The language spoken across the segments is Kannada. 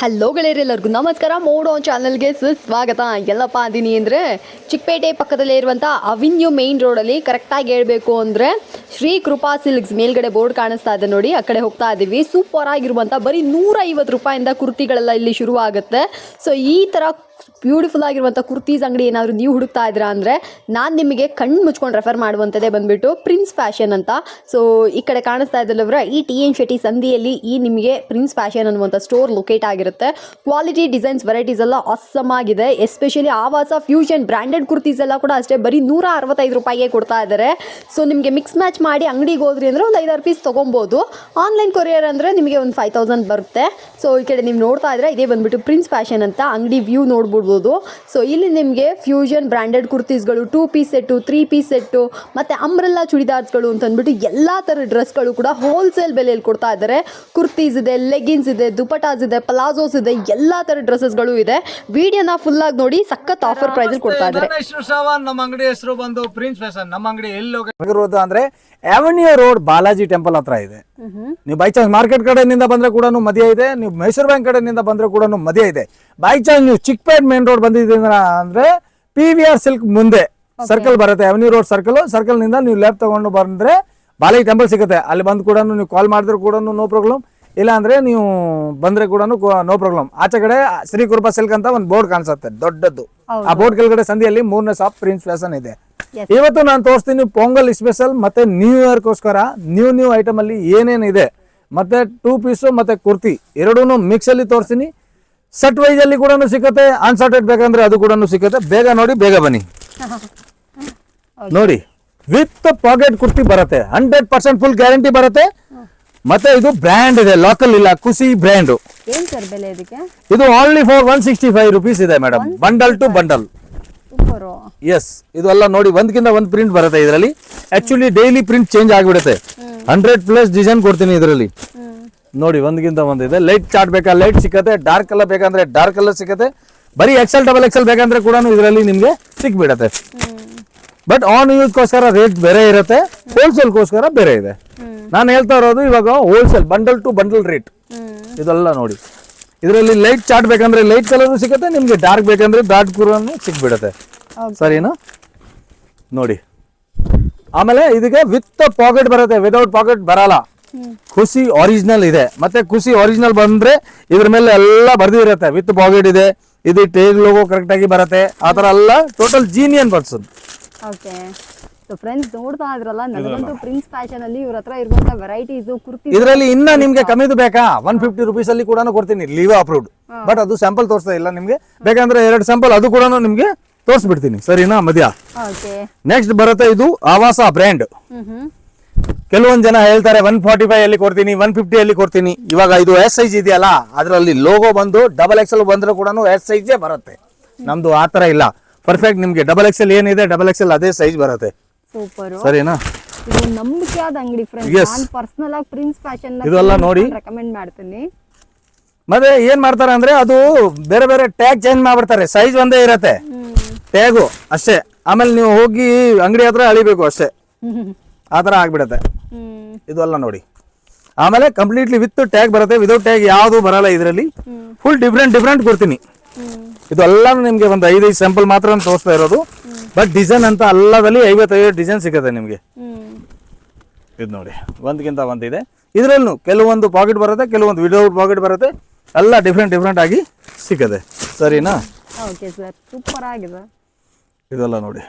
ಹಲೋ ಗೆಳೆಯರೆಲ್ಲರಿಗೂ ನಮಸ್ಕಾರ. ಮೋಡೋ ಚಾನಲ್ಗೆ ಸುಸ್ವಾಗತ. ಎಲ್ಲಪ್ಪ ಅದೀನಿ ಅಂದರೆ ಚಿಕ್ಕಪೇಟೆ ಪಕ್ಕದಲ್ಲೇ ಇರುವಂಥ ಅವಿನ್ಯೂ ಮೇನ್ ರೋಡಲ್ಲಿ ಕರೆಕ್ಟಾಗಿ ಹೇಳಬೇಕು ಅಂದರೆ ಶ್ರೀ ಕೃಪಾ ಸಿಲ್ಕ್ಸ್ ಮೇಲ್ಗಡೆ ಬೋರ್ಡ್ ಕಾಣಿಸ್ತಾ ಇದೆ ನೋಡಿ. ಆ ಕಡೆ ಹೋಗ್ತಾ ಇದ್ದೀವಿ ಸೂಪರ್ ಆಗಿರುವಂಥ ಬರೀ ನೂರೈವತ್ತು ರೂಪಾಯಿಂದ ಕುರ್ತಿಗಳೆಲ್ಲ ಇಲ್ಲಿ ಶುರುವಾಗುತ್ತೆ. ಸೊ ಈ ಥರ ಬ್ಯೂಟಿಫುಲ್ ಆಗಿರುವಂಥ ಕುರ್ತೀಸ್ ಅಂಗಡಿ ಏನಾದರೂ ನೀವು ಹುಡುಕ್ತಾ ಇದ್ದೀರಾ ಅಂದರೆ ನಾನು ನಿಮಗೆ ಕಣ್ಣು ಮುಚ್ಕೊಂಡು ರೆಫರ್ ಮಾಡುವಂಥದ್ದೇ ಬಂದುಬಿಟ್ಟು ಪ್ರಿನ್ಸ್ ಫ್ಯಾಷನ್ ಅಂತ. ಸೊ ಈ ಕಡೆ ಕಾಣಿಸ್ತಾ ಇದ್ದಲ್ಲವ್ರ ಈ ಟಿ ಎನ್ ಶೆಟ್ಟಿ ಸಂಧಿಯಲ್ಲಿ ಈ ನಿಮಗೆ ಪ್ರಿನ್ಸ್ ಫ್ಯಾಷನ್ ಅನ್ನುವಂಥ ಸ್ಟೋರ್ ಲೊಕೇಟ್ ಆಗಿರುತ್ತೆ. ಕ್ವಾಲಿಟಿ ಡಿಸೈನ್ಸ್ ವೆರೈಟೀಸ್ ಎಲ್ಲ ಅಸ್ಸಮ್ ಆಗಿದೆ. ಎಸ್ಪೆಷಲಿ ಆವಾಸ ಫ್ಯೂಷನ್ ಬ್ರ್ಯಾಂಡೆಡ್ ಕುರ್ತೀಸ್ ಎಲ್ಲ ಕೂಡ ಅಷ್ಟೇ ಬರೀ ನೂರ ಅರವತ್ತೈದು ರೂಪಾಯಿಗೆ ಕೊಡ್ತಾ ಇದ್ದಾರೆ ಸೊ ನಿಮಗೆ ಮಿಕ್ಸ್ ಮ್ಯಾಚ್ ಮಾಡಿ ಅಂಗಡಿಗೆ ಹೋದ್ರಿ ಅಂದರೆ ಒಂದು ಐದಾರು ಪೀಸ್ ತೊಗೊಬೋದು. ಆನ್ಲೈನ್ ಕೊರಿಯರ್ ಅಂದರೆ ನಿಮಗೆ ಒಂದು ಫೈವ್ ತೌಸಂಡ್ ಬರುತ್ತೆ. ಸೊ ಈ ಕಡೆ ನೀವು ನೋಡ್ತಾ ಇದ್ರೆ ಇದೇ ಬಂದ್ಬಿಟ್ಟು ಪ್ರಿನ್ಸ್ ಫ್ಯಾಷನ್ ಅಂತ ಅಂಗಡಿ ವ್ಯೂ ನೋಡ್ಬಿಡ್ಬೋದು ಸೊ ಇಲ್ಲಿ ನಿಮಗೆ fusion branded ಕುರ್ತೀಸ್ಗಳು two piece set three piece set ಮತ್ತು ಅಂಬ್ರೆಲ್ಲಾ ಚೂಡಿದಾರ್ಸ್ಗಳು ಅಂತ ಅಂದ್ಬಿಟ್ಟು ಎಲ್ಲ ಥರ ಡ್ರೆಸ್ಗಳು ಕೂಡ ಹೋಲ್ಸೇಲ್ ಬೆಲೆಯಲ್ಲಿ ಕೊಡ್ತಾ ಇದ್ದಾರೆ ಕುರ್ತೀಸ್ ಇದೆ ಲೆಗಿನ್ಸ್ ಇದೆ ದುಪಟಾಸ್ ಇದೆ ಪಲಾಜೋಸ್ ಇದೆ ಎಲ್ಲ ಥರ ಡ್ರೆಸ್ಸಸ್ಗಳು ಇದೆ. ವಿಡಿಯೋನ ಆಗಿ ನೋಡಿ ಸಖತ್ ಆಫರ್ ಪ್ರೈಸಲ್ಲಿ ಕೊಡ್ತಾ ಇದ್ದಾರೆ ನಮ್ಮ ಅಂಗಡಿ ಹೆಸರು ಬಂದು ಪ್ರಿನ್ಸ್ ಫ್ಯಾಷನ್ ನಮ್ಮ ಅಂಗಡಿ ಎಲ್ಲಿ ಅಂದ್ರೆ ಅವೆನ್ಯೂ ರೋಡ್ ಬಾಲಾಜಿ ಟೆಂಪಲ್ ಹತ್ರ ಇದೆ. ನೀವು ಬೈ ಚಾನ್ಸ್ ಮಾರ್ಕೆಟ್ ಕಡೆಯಿಂದ ಬಂದ್ರೆ ಕೂಡ ಮದುವೆ ಇದೆ ನೀವು ಮೈಸೂರು ಬ್ಯಾಂಕ್ ಕಡೆಯಿಂದ ಬಂದ್ರೆ ಕೂಡ ಮದುವೆ ಇದೆ. ಬೈ ಚಾನ್ಸ್ ನೀವು ಚಿಕ್ಕಪೇಟ್ ಮೇನ್ ರೋಡ್ ಬಂದಿದ್ದೀರ ಅಂದ್ರೆ ಪಿ ವಿ ಆರ್ ಸಿಲ್ಕ್ ಮುಂದೆ ಸರ್ಕಲ್ ಬರುತ್ತೆ ಅವೆನ್ಯೂ ರೋಡ್ ಸರ್ಕಲ್ ಸರ್ಕಲ್ನಿಂದ ನೀವು ಲ್ಯಾಬ್ ತಗೊಂಡು ಬಂದ್ರೆ ಬಾಲಿ ಟೆಂಪಲ್ ಸಿಗುತ್ತೆ. ಅಲ್ಲಿ ಬಂದು ಕೂಡ ನೀವು ಕಾಲ್ ಮಾಡಿದ್ರು ಕೂಡ ನೋ ಪ್ರಾಬ್ಲಮ್ ಇಲ್ಲ ಅಂದ್ರೆ ನೀವು ಬಂದ್ರೆ ಕೂಡ ನೋ ಪ್ರಾಬ್ಲಮ್ ಆಚೆ ಕಡೆ ಶ್ರೀ ಸಿಲ್ಕ್ ಅಂತ ಒಂದು ಬೋರ್ಡ್ ಕಾಣಿಸುತ್ತೆ ದೊಡ್ಡದ್ದು. ಆ ಬೋರ್ಡ್ ಕೆಳಗಡೆ ಸಂಧಿಯಲ್ಲಿ ಮೂರನೇ ಶಾಪ್ ಪ್ರಿನ್ಸ್ ಫ್ಯಾಷನ್ ಇದೆ. ಇವತ್ತು ನಾನು ತೋರಿಸ್ತೀನಿ ಪೊಂಗಲ್ ಸ್ಪೆಷಲ್ ಮತ್ತೆ ನ್ಯೂ ಇಯರ್ಗೋಸ್ಕರ ನ್ಯೂ ನ್ಯೂ ಐಟಮ್ ಅಲ್ಲಿ ಏನೇನಿದೆ. ಮತ್ತೆ ಟೂ ಪೀಸು ಮತ್ತೆ ಕುರ್ತಿ ಎರಡೂ ಮಿಕ್ಸ್ ಅಲ್ಲಿ ತೋರಿಸ್ತೀನಿ. ಸಟ್ ವೈಸ್ ಅಲ್ಲಿ ಕೂಡ ಸಿಗುತ್ತೆ ಅನ್ಸರ್ಟೆಡ್ ಬೇಕಂದ್ರೆ ಅದು ಕೂಡ ಸಿಗುತ್ತೆ ಬೇಗ ನೋಡಿ ಬೇಗ ಬನ್ನಿ. ನೋಡಿ ವಿತ್ ಪಾಕೆಟ್ ಕುರ್ತಿ ಬರುತ್ತೆ. ಹಂಡ್ರೆಡ್ ಪರ್ಸೆಂಟ್ ಫುಲ್ ಗ್ಯಾರಂಟಿ ಬರುತ್ತೆ. ಮತ್ತೆ ಇದು ಬ್ರ್ಯಾಂಡ್ ಇದೆ ಲೋಕಲ್ ಇಲ್ಲ ಖುಷಿ ಬ್ರ್ಯಾಂಡ್ ಇದು only for one sixty five rupees ಇದೆ madam bundle to bundle yes ಇದು ಎಲ್ಲ ನೋಡಿ ಒಂದ್ಕಿಂತ ಒಂದು ಪ್ರಿಂಟ್ ಬರುತ್ತೆ ಇದರಲ್ಲಿ. ಆಕ್ಚುಲಿ ಡೈಲಿ ಪ್ರಿಂಟ್ ಚೇಂಜ್ ಆಗಿಬಿಡುತ್ತೆ. ಹಂಡ್ರೆಡ್ ಪ್ಲಸ್ ಡಿಸೈನ್ ಕೊಡ್ತೀನಿ ಇದರಲ್ಲಿ. ನೋಡಿ ಒಂದ್ಗಿಂತ ಒಂದಿದೆ ಲೈಟ್ ಚಾರ್ಟ್ ಬೇಕಾ? ಲೈಟ್ ಸಿಕ್ಕತ್ತೆ. ಡಾರ್ಕ್ ಕಲರ್ ಬೇಕಂದ್ರೆ ಡಾರ್ಕ್ ಕಲರ್ ಸಿಕ್ಕತ್ತೆ. ಬರೀ ಎಕ್ಸೆಲ್ ಡಬಲ್ ಎಕ್ಸೆಲ್ ಬೇಕಂದ್ರೆ ಕೂಡ ಇದರಲ್ಲಿ ನಿಮಗೆ ಸಿಕ್ಬಿಡತ್ತೆ. ಬಟ್ ಆನ್ ಯೂಸ್ಗೋಸ್ಕರ ರೇಟ್ ಬೇರೆ ಇರುತ್ತೆ. ಹೋಲ್ಸೇಲ್ಗೋಸ್ಕರ ಬೇರೆ ಇದೆ. ನಾನು ಹೇಳ್ತಾ ಇರೋದು ಇವಾಗ wholesale bundle to bundle rate ಇದೆಲ್ಲ ನೋಡಿ. ಇದರಲ್ಲಿ ಲೈಟ್ ಚಾರ್ಟ್ ಬೇಕಂದ್ರೆ ಲೈಟ್ ಕಲರ್ ಸಿಗುತ್ತೆ ನಿಮಗೆ ಡಾರ್ಕ್ ಬೇಕಂದ್ರೆ ಡಾರ್ಕ್ ಕೂಡ ಸಿಕ್ಬಿಡತ್ತೆ. ಸರಿನಾ? ನೋಡಿ. ಆಮೇಲೆ ಇದಕ್ಕೆ ವಿತ್ ಪಾಕೆಟ್ ಬರುತ್ತೆ. ವಿದೌಟ್ ಪಾಕೆಟ್ ಬರಲ್ಲ. ಖುಷಿ ಒರಿಜಿನಲ್ ಇದೆ. ಮತ್ತೆ ಖುಷಿ ಒರಿಜಿನಲ್ ಬಂದ್ರೆ ಇದ್ರ ಮೇಲೆ ಎಲ್ಲ ಬರ್ದಿರುತ್ತೆ. ವಿತ್ ಪಾಕೆಟ್ ಇದೆ ಇದು ಟೇಗ್ ಲೋಗೋ ಕರೆಕ್ಟ್ ಆಗಿ ಬರುತ್ತೆ. ಆತರ ಥರ ಎಲ್ಲ total genuine person okay so friends ನೋಡ್ತಾ ಇದ್ರಲ್ಲ ನನಗಂತೂ ಪ್ರಿನ್ಸ್ ಫ್ಯಾಷನ್ ಅಲ್ಲಿ ಇವ್ರ ಹತ್ರ ಇರುವಂತ ವೆರೈಟೀಸ್ ಕುರ್ತಿ ಇದರಲ್ಲಿ ಇನ್ನ ನಿಮ್ಗೆ ಕಮ್ಮಿದು ಬೇಕಾ? ಒನ್ ಫಿಫ್ಟಿ ರುಪೀಸ್ ಅಲ್ಲಿ ಕೂಡ ಕೊಡ್ತೀನಿ. ಲೀವ್ ಅಪ್ರೂವ್ಡ್ ಬಟ್ ಅದು ಸ್ಯಾಂಪಲ್ ತೋರಿಸ್ತಾ ಇಲ್ಲ ನಿಮ್ಗೆ. ಬೇಕಂದ್ರೆ ಎರಡು ಸ್ಯಾಂಪಲ್ ಅದು ಕೂಡ ನಿಮ್ಗೆ ತೋರಿಸ್ಬಿಡ್ತೀನಿ. ಸರಿನಾ ಮದ್ಯ ಓಕೆ ನೆಕ್ಸ್ಟ್ ಬರುತ್ತೆ ಇದು ಆವಾಸ ಬ್ರ್ಯಾಂಡ್ ಕೆಲವೊಂದ್ ಜನ ಹೇಳ್ತಾರೆ ಒನ್ ಫಾರ್ಟಿ ಫೈವ್ ಅಲ್ಲಿ ಕೊಡ್ತೀನಿ ಒನ್ ಫಿಫ್ಟಿ ಅಲ್ಲಿ ಕೊಡ್ತೀನಿ. ಇವಾಗ ಇದು ಎಸ್ ಸೈಜ್ ಇದೆಯಲ್ಲ ಅದರಲ್ಲಿ ಲೋಗೋ ಬಂದು ಡಬಲ್ ಎಕ್ಸ್ ಎಲ್ ಬಂದ್ರೆ ಕೂಡ ಎಸ್ ಸೈಜೇ ಬರುತ್ತೆ. ನಮ್ದು ಆ ಥರ ಇಲ್ಲ. ಪರ್ಫೆಕ್ಟ್ ನಿಮ್ಗೆ ಡಬಲ್ ಎಕ್ಸ್ ಎಲ್ ಏನಿದೆ ಡಬಲ್ ಎಕ್ಸ್ ಎಲ್ ಅದೇ ಸೈಜ್ ಬರುತ್ತೆ. ಸೂಪರ್ ಸರಿನಾ? ಇದು ನಂಬಿಕೆಯಾದ ಅಂಗಡಿ ಫ್ರೆಂಡ್ಸ್ Yes. ನಾನು ಪರ್ಸನಲ್ ಆಗಿ ಪ್ರಿನ್ಸ್ ಫ್ಯಾಷನ್ ಇದೆಲ್ಲ ನೋಡಿ. ರೆಕಮೆಂಡ್ ಮಾಡ್ತೀನಿ. ಮತ್ತೆ ಏನ್ ಮಾಡ್ತಾರೆ ಅಂದ್ರೆ ಅದು ಬೇರೆ ಬೇರೆ ಟ್ಯಾಗ್ ಚೇಂಜ್ ಮಾಡ್ಬಿಡ್ತಾರೆ. ಸೈಜ್ ಒಂದೇ ಇರತ್ತೆ. ಟ್ಯಾಗು ಅಷ್ಟೇ. ಆಮೇಲೆ ನೀವು ಹೋಗಿ ಅಂಗಡಿ ಹತ್ರ ಅಳಿಬೇಕು ಅಷ್ಟೇ. ಆ ಥರ ಆಗ್ಬಿಡತ್ತೆ. ಇದು ಇದೆಲ್ಲ ನೋಡಿ. ಆಮೇಲೆ ಕಂಪ್ಲೀಟ್ಲಿ ವಿತ್ ಟ್ಯಾಗ್ ಬರುತ್ತೆ. ವಿದೌಟ್ ಟ್ಯಾಗ್ ಯಾವುದು ಬರಲ್ಲ ಇದರಲ್ಲಿ. ಫುಲ್ ಡಿಫ್ರೆಂಟ್ ಡಿಫ್ರೆಂಟ್ ಕೊಡ್ತೀನಿ. ಇದು ಎಲ್ಲಾನು ನಿಮಗೆ ಒಂದು ಐದೈದು ಸ್ಯಾಂಪಲ್ ಮಾತ್ರ ತೋರಿಸ್ತಾ ಇರೋದು. ಬಟ್ ಡಿಸೈನ್ ಅಂತ ಎಲ್ಲದಲ್ಲಿ ಐವತ್ತೈದು ಡಿಸೈನ್ ಸಿಗುತ್ತೆ ನಿಮಗೆ. ಇದು ನೋಡಿ ಒಂದ್ಗಿಂತ ಒಂದಿದೆ. ಇದರಲ್ಲೂ ಕೆಲವೊಂದು ಪಾಕೆಟ್ ಬರುತ್ತೆ ಕೆಲವೊಂದು ವಿಡೌಟ್ ಪಾಕೆಟ್ ಬರುತ್ತೆ. ಎಲ್ಲ ಡಿಫ್ರೆಂಟ್ ಡಿಫ್ರೆಂಟ್ ಆಗಿ ಸಿಗುತ್ತೆ. ಸರಿನಾ? ಓಕೆ ಸರ್ ಸೂಪರ್ ಆಗಿದೆ. ಇದೆಲ್ಲ ನೋಡಿ.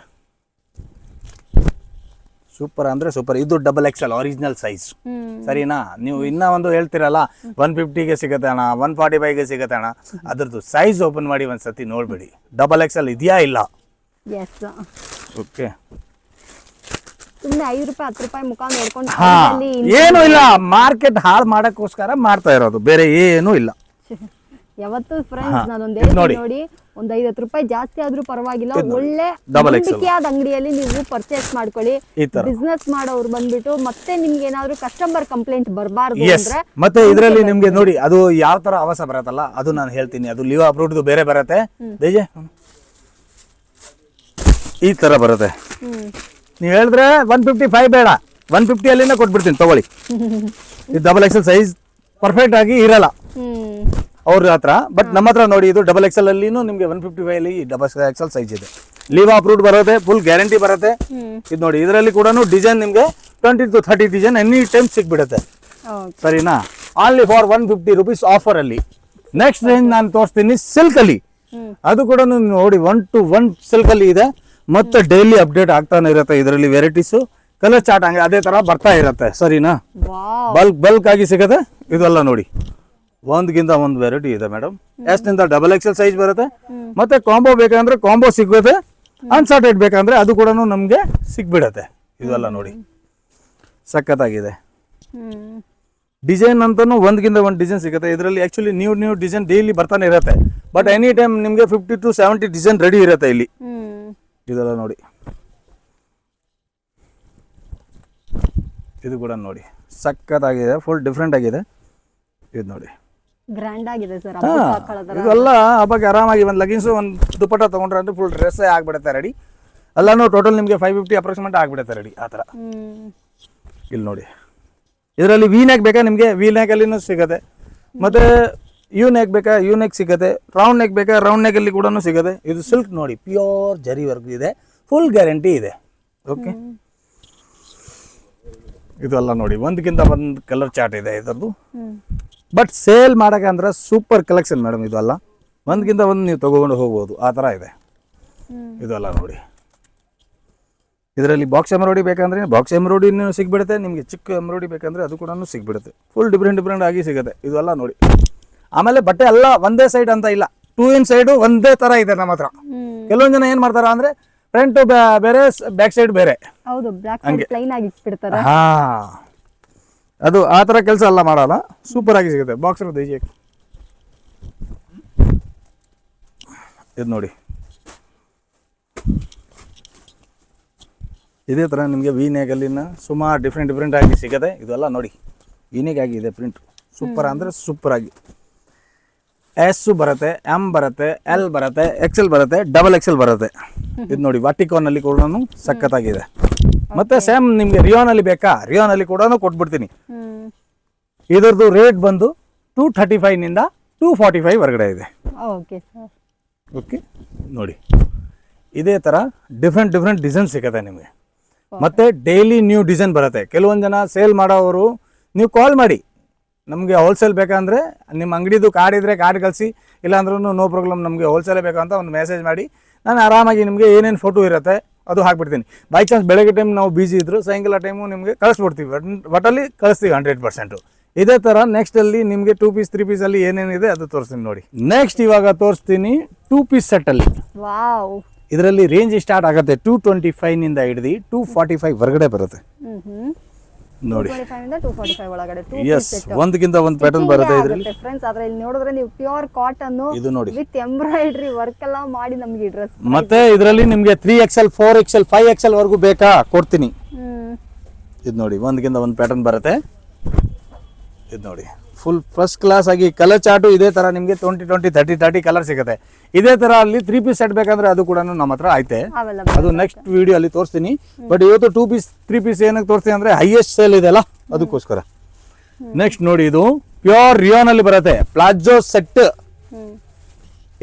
ಸೂಪರ್ ಅಂದ್ರೆ ಸೂಪರ್ ಇದು ಡಬಲ್ ಎಕ್ಸೆಲ್ ಒರಿಜಿನಲ್ ಸೈಜ್ ಸರಿನಾ? ನೀವು ಇನ್ನ ಒಂದು ಹೇಳ್ತಿರಲ್ಲ ಒನ್ ಫಿಫ್ಟಿಗೆ ಸಿಗತ್ತೆ ಅಣ್ಣ ಒನ್ ಫಾರ್ಟಿ ಫೈವ್ಗೆ ಸಿಗತ್ತೆ ಅಣ್ಣ. ಅದ್ರದ್ದು ಸೈಜ್ ಓಪನ್ ಮಾಡಿ ಒಂದ್ಸತಿ ನೋಡ್ಬೇಡಿ. ಡಬಲ್ ಎಕ್ಸ್ ಎಲ್ ಇದೆಯಾ ಇಲ್ಲ? ಓಕೆ ಏನು ಇಲ್ಲ. ಮಾರ್ಕೆಟ್ ಹಾಳು ಮಾಡಕ್ಕೋಸ್ಕರ ಮಾಡ್ತಾ ಇರೋದು. ಬೇರೆ ಏನೂ ಇಲ್ಲ. ಯಾವತ್ತು ಫ್ರೆಂಡ್ಸ್ ನಾನು ಒಂದೇ ನೋಡಿ. ನೋಡಿ ಒಂದ್ ಐದು ಹತ್ತು ರೂಪಾಯಿ ಜಾಸ್ತಿ ಆದ್ರೂ ಪರವಾಗಿಲ್ಲ ಒಳ್ಳೆ. ನಂಬಿಕೆಯಾದ ಅಂಗಡಿಯಲ್ಲಿ ನೀವು ಪರ್ಚೇಸ್ ಮಾಡ್ಕೊಳ್ಳಿ. ಬಿಸ್ನೆಸ್ ಮಾಡೋರು ಬಂದ್ಬಿಟ್ಟು ಮತ್ತೆ ನಿಮ್ಗೆ ಏನಾದ್ರು ಕಸ್ಟಮರ್ ಕಂಪ್ಲೇಂಟ್ ಬರಬಾರ್ದು ಅಂದ್ರೆ ಮತ್ತೆ ಇದರಲ್ಲಿ ನಿಮ್ಗೆ ನೋಡಿ ಅದು ಯಾವ ತರ ಅವಸ ಬರತ್ತಲ್ಲ ಅದು ನಾನು ಹೇಳ್ತೀನಿ. ಅದು ಲಿವ್ ಅಪ್ರೂವ್ಡ್ ಬೇರೆ ಬರುತ್ತೆ. ದೇಜೆ. ಈ ತರ ಬರುತ್ತೆ. ನೀವು ಹೇಳಿದ್ರೆ ಒನ್ ಫಿಫ್ಟಿ ಫೈವ್ ಬೇಡ. ಒನ್ ಫಿಫ್ಟಿ ಅಲ್ಲಿಂದ ಕೊಟ್ಬಿಡ್ತೀನಿ ತಗೊಳ್ಳಿ. ಇದು ಡಬಲ್ ಎಕ್ಸಲ್ ಸೈಜ್ ಪರ್ಫೆಕ್ಟ್ ಆಗಿ ಇರಲ್ಲ. ಅವ್ರ ಹತ್ರ. ಬಟ್ ನಮ್ಮ ಹತ್ರ ನೋಡಿ ಇದು ಡಬಲ್ ಎಕ್ಸೆಲ್ ಅಲ್ಲಿ ನಿಮಗೆ ಒನ್ ಫಿಫ್ಟಿ ಫೈವ್ ಅಲ್ಲಿ ಡಬಲ್ ಎಕ್ಸೆಲ್ ಸೈಜ್ ಇದೆ. ಲೀವ್ ಅಪ್ರೂವ್ಡ್ ಬರುತ್ತೆ ಫುಲ್ ಗ್ಯಾರಂಟಿ ಬರುತ್ತೆ. ಇದು ನೋಡಿ ಇದರಲ್ಲಿ ಕೂಡ ಡಿಸೈನ್ ನಿಮಗೆ twenty to thirty design any time ಸಿಕ್ಬಿಡುತ್ತೆ ಸರಿನಾ? Only for one fifty rupees offer ಅಲ್ಲಿ. ನೆಕ್ಸ್ಟ್ ರೇಂಜ್ ನಾನು ತೋರಿಸ್ತೀನಿ ಸಿಲ್ಕ್ ಅಲ್ಲಿ. ಅದು ಕೂಡ ನೋಡಿ ಒನ್ ಟು ಒನ್ ಸಿಲ್ಕ್ ಅಲ್ಲಿ ಇದೆ. ಮತ್ತೆ ಡೈಲಿ ಅಪ್ಡೇಟ್ ಆಗ್ತಾನೆ ಇರುತ್ತೆ ಇದರಲ್ಲಿ ವೆರೈಟೀಸು ಕಲರ್ ಚಾರ್ಟ್ ಹಂಗೆ ಅದೇ ತರ ಬರ್ತಾ ಇರುತ್ತೆ. ಸರಿನಾ? ಬಲ್ಕ್ ಬಲ್ಕ್ ಆಗಿ ಸಿಗುತ್ತೆ. ಇದೆಲ್ಲ ನೋಡಿ. ಒಂದ್ಗಿಂತ ಒಂದು ವೆರೈಟಿ ಇದೆ ಮೇಡಮ್ನಿಂದ ಡಬಲ್ ಎಕ್ಸೆಲ್ ಸೈಜ್ ಬರುತ್ತೆ. ಮತ್ತೆ ಕಾಂಬೋ ಬೇಕಂದ್ರೆ ಕಾಂಬೋ ಸಿಗುತ್ತೆ ಅನ್ಸಾರ್ಟೆಡ್ ಬೇಕಂದ್ರೆ ಅದು ಕೂಡ ನಮಗೆ ಸಿಕ್ಬಿಡತ್ತೆ ಇದೆಲ್ಲ ನೋಡಿ. ಸಖತ್ತಾಗಿದೆ. ಡಿಸೈನ್ ಅಂತಲೂ ಒಂದ್ಗಿಂತ ಒಂದು ಡಿಸೈನ್ ಸಿಗುತ್ತೆ. ಇದರಲ್ಲಿ actually new new design daily ಬರ್ತಾನೆ ಇರುತ್ತೆ. ಬಟ್ ಎನಿ ಟೈಮ್ ನಿಮಗೆ fifty to seventy design ready ಇರುತ್ತೆ ಇಲ್ಲಿ. ಇದೆಲ್ಲ ನೋಡಿ. ಇದು ಕೂಡ ನೋಡಿ. ಸಖತ್ತಾಗಿದೆ ಫುಲ್ ಡಿಫ್ರೆಂಟ್ ಆಗಿದೆ. ಇದು ನೋಡಿ. ಗ್ರ್ಯಾಂಡ್ ಆಗಿದೆ ಸರ್ ಹಾ, ಇದೆಲ್ಲ ಹಬ್ಬಕ್ಕೆ ಆರಾಮಾಗಿ ಒಂದು ಲಗಿನ್ಸು ಒಂದು ದುಪ್ಪಟ್ಟ ತಗೊಂಡ್ರೆ ಅಂದ್ರೆ ಫುಲ್ ಡ್ರೆಸ್ ಆಗ್ಬಿಡುತ್ತೆ ರೆಡಿ ಎಲ್ಲಾನು ಟೋಟಲ್ ನಿಮಗೆ ಫೈವ್ ಫಿಫ್ಟಿ ಅಪ್ರಾಕ್ಸಿಮೇಟ್ ಆಗ್ಬಿಡುತ್ತೆ ರೆಡಿ ಆ ಥರ. ಇಲ್ಲಿ ನೋಡಿ. ಇದರಲ್ಲಿ ವಿ ನೆಕ್ ಬೇಕಾ ನಿಮಗೆ? ವಿ ನೆಕಲ್ಲಿನೂ ಸಿಗುತ್ತೆ. ಮತ್ತು ಯು ನೆಕ್ ಬೇಕಾ? ಯು ನೆಕ್ ಸಿಗುತ್ತೆ. ರೌಂಡ್ ನೆಕ್ ಬೇಕಾ? ರೌಂಡ್ ನೆಕಲ್ಲಿ ಕೂಡ ಸಿಗುತ್ತೆ. ಇದು ಸಿಲ್ಕ್ ನೋಡಿ ಪ್ಯೂರ್ ಜರಿ ವರ್ಕ್ ಇದೆ. ಫುಲ್ ಗ್ಯಾರಂಟಿ ಇದೆ. ಓಕೆ ಇದೆಲ್ಲ ನೋಡಿ ಒಂದಕ್ಕಿಂತ ಒಂದು ಕಲರ್ ಚಾರ್ಟ್ ಇದೆ ಇದರದ್ದು. ಬಟ್ ಸೇಲ್ ಮಾಡೋಕ್ಕಂದ್ರೆ ಸೂಪರ್ ಕಲೆಕ್ಷನ್ ಮೇಡಮ್ ಇದೆಲ್ಲ ಒಂದಕ್ಕಿಂತ ಒಂದು ನೀವು ತೊಗೊಂಡು ಹೋಗ್ಬೋದು. ಆ ಥರ ಇದೆ. ಇದು ಅಲ್ಲ ನೋಡಿ. ಇದರಲ್ಲಿ ಬಾಕ್ಸ್ ಎಮ್ರೋಡಿ ಬೇಕಂದ್ರೆ ಬಾಕ್ಸ್ ಎಮ್ರೋಡಿನೂ ಸಿಗ್ಬಿಡುತ್ತೆ. ನಿಮಗೆ ಚಿಕ್ಕ ಎಮ್ರೋಡಿ ಬೇಕಂದ್ರೆ ಅದು ಕೂಡ ಸಿಗ್ಬಿಡುತ್ತೆ. ಫುಲ್ ಡಿಫ್ರೆಂಟ್ ಡಿಫ್ರೆಂಟ್ ಆಗಿ ಸಿಗುತ್ತೆ. ಇದೆಲ್ಲ ನೋಡಿ. ಆಮೇಲೆ ಬಟ್ಟೆ ಎಲ್ಲ ಒಂದೇ ಸೈಡ್ ಅಂತ ಇಲ್ಲ. ಟೂ ಇನ್ ಸೈಡು ಒಂದೇ ಥರ ಇದೆ ನಮ್ಮ ಹತ್ರ. ಕೆಲವೊಂದು ಜನ ಏನು ಮಾಡ್ತಾರೆ ಅಂದರೆ ಫ್ರಂಟು ಬೇರೆ ಬ್ಯಾಕ್ ಸೈಡ್ ಬೇರೆ. ಹೌದು ಬ್ಲಾಕ್ ಸೈಡ್ ಪ್ಲೈನ್ ಆಗಿ ಇಟ್ಬಿಡ್ತಾರೆ. ಹಾ. ಅದು ಆ ಥರ ಕೆಲಸ ಎಲ್ಲ ಮಾಡಲ್ಲ. ಸೂಪರ್ ಆಗಿ ಸಿಗುತ್ತೆ. ಬಾಕ್ಸ್ ದೈಜಿ ಇದು ನೋಡಿ. ಇದೇ ಥರ ನಿಮಗೆ ವಿ ನೆಗಲ್ಲಿನ ಸುಮಾರು ಡಿಫ್ರೆಂಟ್ ಡಿಫ್ರೆಂಟ್ ಆಗಿ ಸಿಗುತ್ತೆ ಇದೆಲ್ಲ ನೋಡಿ. ಯೂನಿಕ್ ಆಗಿದೆ ಪ್ರಿಂಟ್ ಸೂಪರ್ ಅಂದರೆ ಸೂಪರ್ ಆಗಿ. ಎಸ್ ಬರುತ್ತೆ ಎಂ ಬರುತ್ತೆ ಎಲ್ ಬರುತ್ತೆ ಎಕ್ಸೆಲ್ ಬರುತ್ತೆ ಡಬಲ್ ಎಕ್ಸೆಲ್ ಬರುತ್ತೆ. ಇದು ನೋಡಿ ವಾಟಿಕಾನಲ್ಲಿ ಕೂಡ ಸಖತ್ತಾಗಿದೆ. ಮತ್ತೆ ಸೇಮ್ ನಿಮಗೆ ರಿಯೋನಲ್ಲಿ ಬೇಕಾ? ರಿಯೋನಲ್ಲಿ ಕೂಡ ಕೊಟ್ಬಿಡ್ತೀನಿ. ಇದರದು ಇದರದ್ದು ರೇಟ್ ಬಂದು ಟೂ ಥರ್ಟಿ ಫೈವ್ನಿಂದ ಟೂ ಫಾರ್ಟಿ ಫೈವ್ ಹೊರಗಡೆ ಇದೆ. ಓಕೆ ಸರ್ ಓಕೆ ನೋಡಿ. ಇದೇ ಥರ ಡಿಫ್ರೆಂಟ್ ಡಿಫ್ರೆಂಟ್ ಡಿಸೈನ್ ಸಿಗುತ್ತೆ ನಿಮಗೆ. ಮತ್ತೆ ಡೈಲಿ ನ್ಯೂ ಡಿಸೈನ್ ಬರುತ್ತೆ. ಕೆಲವೊಂದು ಜನ ಸೇಲ್ ಮಾಡೋರು ನೀವು ಕಾಲ್ ಮಾಡಿ. ನಮಗೆ ಹೋಲ್ಸೇಲ್ ಬೇಕಂದ್ರೆ ನಿಮ್ಮ ಅಂಗಡಿದು ಕಾರ್ಡ್ ಇದ್ದರೆ ಕಾರ್ಡ್ ಕಳಿಸಿ ಇಲ್ಲಾಂದ್ರೂ ನೋ ಪ್ರಾಬ್ಲಮ್ ನಮಗೆ ಹೋಲ್ಸೇಲೇ ಬೇಕು ಅಂತ ಒಂದು ಮೆಸೇಜ್ ಮಾಡಿ. ನಾನು ಆರಾಮಾಗಿ ನಿಮಗೆ ಏನೇನು ಫೋಟೋ ಇರುತ್ತೆ ಅದು ಹಾಕ್ಬಿಡ್ತೀನಿ. ಬೈ ಚಾನ್ಸ್ ಬೆಳಗ್ಗೆ ಟೈಮ್ ನಾವು ಬಿಜಿ ಇದ್ರು ಸಾಯಂಕಾಲ ಟೈಮು ನಿಮಗೆ ಕಳಿಸ್ಬಿಡ್ತೀವಿ. ಬಟ್ ಒಟ್ಟಲ್ಲಿ ಕಳಿಸ್ತೀವಿ ಹಂಡ್ರೆಡ್ ಪರ್ಸೆಂಟು ಇದೇ ಥರ ನೆಕ್ಸ್ಟ್ ಅಲ್ಲಿ ನಿಮಗೆ ಟೂ ಪೀಸ್ ತ್ರೀ ಪೀಸಲ್ಲಿ ಏನೇನಿದೆ ಅದು ತೋರಿಸ್ತೀನಿ ನೋಡಿ. ನೆಕ್ಸ್ಟ್ ಇವಾಗ ತೋರಿಸ್ತೀನಿ ಟೂ ಪೀಸ್ ಸೆಟ್ಟಲ್ಲಿ ವಾವ್ ಇದರಲ್ಲಿ ರೇಂಜ್ ಸ್ಟಾರ್ಟ್ ಆಗುತ್ತೆ. ಟೂ ಟ್ವೆಂಟಿ ಫೈವ್ನಿಂದ ಹಿಡಿದು ಟೂ ಫಾರ್ಟಿ ಫೈವ್ ಹೊರಗಡೆ ಬರುತ್ತೆ. ನೋಡಿ. ಒಳಗಡೆ ಎಸ್ ಒಂದಕ್ಕಿಂತ ಒಂದು ಪ್ಯಾಟರ್ನ್ ಬರುತ್ತೆ ಇದರಲ್ಲಿ. ಡಿಫ್ರೆನ್ಸ್ ಆದ್ರೆ ಇಲ್ಲಿ ನೋಡಿದ್ರೆ ನೀವು ಪ್ಯೂರ್ ಕಾಟನ್ ಇದು ನೋಡಿ. ವಿತ್ ಎಂಬ್ರಾಯ್ಡ್ರಿ ವರ್ಕ್ ಎಲ್ಲ ಮಾಡಿ ನಮ್ಗೆ ಡ್ರೆಸ್ ಮತ್ತೆ ಇದರಲ್ಲಿ ನಿಮಗೆ three XL four XL five XL ವರೆಗೂ ಬೇಕಾ? ಕೊಡ್ತೀನಿ. ಇದು ನೋಡಿ ಒಂದಕ್ಕಿಂತ ಒಂದು ಪ್ಯಾಟರ್ನ್ ಬರುತ್ತೆ. ಇದು ನೋಡಿ. ಫುಲ್ ಫಸ್ಟ್ ಕ್ಲಾಸ್ ಆಗಿ ಕಲರ್ ಚಾರ್ಟು ಇದೇ ಥರ ನಿಮಗೆ twenty twenty thirty thirty colour ಸಿಗುತ್ತೆ. ಇದೇ ಥರ ಅಲ್ಲಿ ತ್ರೀ ಪೀಸ್ ಸೆಟ್ ಬೇಕಂದ್ರೆ ಅದು ಕೂಡ ನಮ್ಮ ಹತ್ರ ಐತೆ. ಅದು ನೆಕ್ಸ್ಟ್ ವಿಡಿಯೋ ಅಲ್ಲಿ ತೋರಿಸ್ತೀನಿ. ಬಟ್ ಇವತ್ತು ಟೂ ಪೀಸ್ ತ್ರೀ ಪೀಸ್ ಏನಕ್ಕೆ ತೋರಿಸ್ತೀನಿ ಅಂದರೆ ಹೈಯೆಸ್ಟ್ ಸೇಲ್ ಇದೆಯಲ್ಲ ಅದಕ್ಕೋಸ್ಕರ. ನೆಕ್ಸ್ಟ್ ನೋಡಿ ಇದು ಪ್ಯೂರ್ ರಿಯೋನಲ್ಲಿ ಬರುತ್ತೆ ಪ್ಲಾಜೋ ಸೆಟ್